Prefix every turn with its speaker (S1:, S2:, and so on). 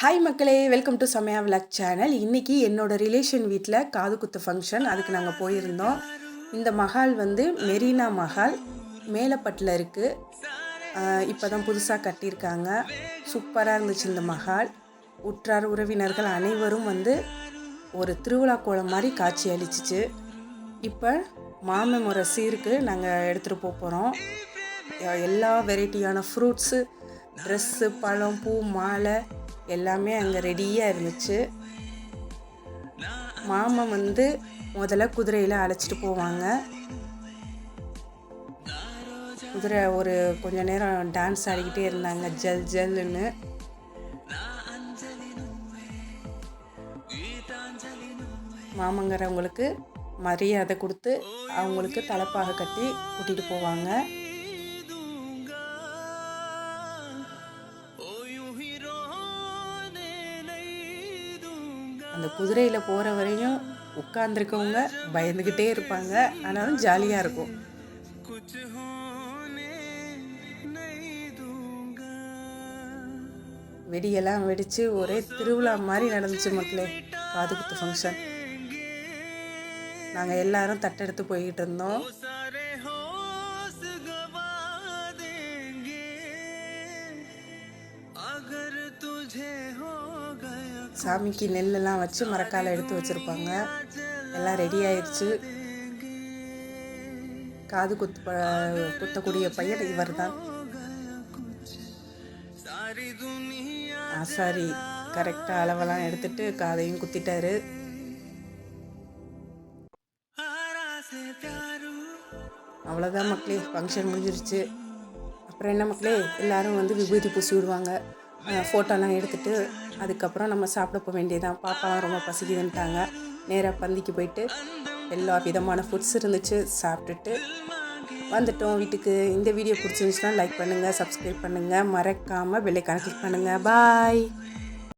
S1: Hi மக்களே. Welcome to Samaya vlog channel இன்றைக்கி என்னோடய ரிலேஷன் வீட்டில் காது குத்து ஃபங்க்ஷன் அதுக்கு நாங்கள் போயிருந்தோம். இந்த மஹால் வந்து மெரினா மஹால். மேலப்பட்டில் இருக்குது இப்போ தான் புதுசாக கட்டியிருக்காங்க. சூப்பராக இருந்துச்சு இந்த மஹால். உற்றார் உறவினர்கள் அனைவரும் வந்து ஒரு திருவிழா கோலம் மாதிரி காட்சி அளிச்சிச்சு. இப்போ மாமன் முறை சீருக்கு நாங்கள் எடுத்துகிட்டு போக போகிறோம் எல்லா வெரைட்டியான ஃப்ரூட்ஸு ட்ரெஸ்ஸு பழம் பூ மாலை எல்லாமே அங்கே ரெடியாக இருந்துச்சு. மாமன் வந்து முதல்ல குதிரையில் அழைச்சிட்டு போவாங்க. குதிரை ஒரு கொஞ்ச நேரம் டான்ஸ் ஆடிக்கிட்டே இருந்தாங்க ஜல் ஜல்லுன்னு. மாமங்கிறவங்களுக்கு மரியாதை கொடுத்து அவங்களுக்கு தலைப்பாக கட்டி கூட்டிகிட்டு போவாங்க. அந்த குதிரையில் போகிற வரையும் உட்காந்துருக்கவங்க பயந்துக்கிட்டே இருப்பாங்க. ஆனாலும் ஜாலியாக இருக்கும். வெடியெல்லாம் வெடித்து ஒரே திருவிழா மாதிரி நடந்துச்சு மக்களே. காதுகுத்து ஃபங்க்ஷன் நாங்கள் எல்லாரும் தட்டெடுத்து போய்கிட்டு இருந்தோம். சாமிக்கு நெல்லெல்லாம் வச்சு மரக்கால எடுத்து வச்சுருப்பாங்க. எல்லாம் ரெடி ஆயிடுச்சு. காது குத்து குத்தக்கூடிய பையன் இவர் தான் ஆசாரி கரெக்டாக அளவெல்லாம் எடுத்துட்டு காதையும் குத்திட்டாரு. அவ்வளோதான் மக்களே ஃபங்க்ஷன் முடிஞ்சிருச்சு. அப்புறம் என்ன மக்களே எல்லாரும் வந்து விபூதி பூசி விடுவாங்க. ஃபோட்டோலாம் எடுத்துகிட்டு அதுக்கப்புறம் நம்ம சாப்பிட போக வேண்டியதான் பாப்பாலாம் ரொம்ப பசிக்குதுன்ட்டாங்க நேராக பந்திக்கு போயிட்டு எல்லா விதமான ஃபுட்ஸ் இருந்துச்சு சாப்பிட்டுட்டு வந்துட்டோம் வீட்டுக்கு. இந்த வீடியோ பிடிச்சிருந்துச்சுன்னா லைக் பண்ணுங்கள் சப்ஸ்கிரைப் பண்ணுங்கள் மறக்காமல் பெல்லைக்கான கிளிக் பண்ணுங்கள் பாய்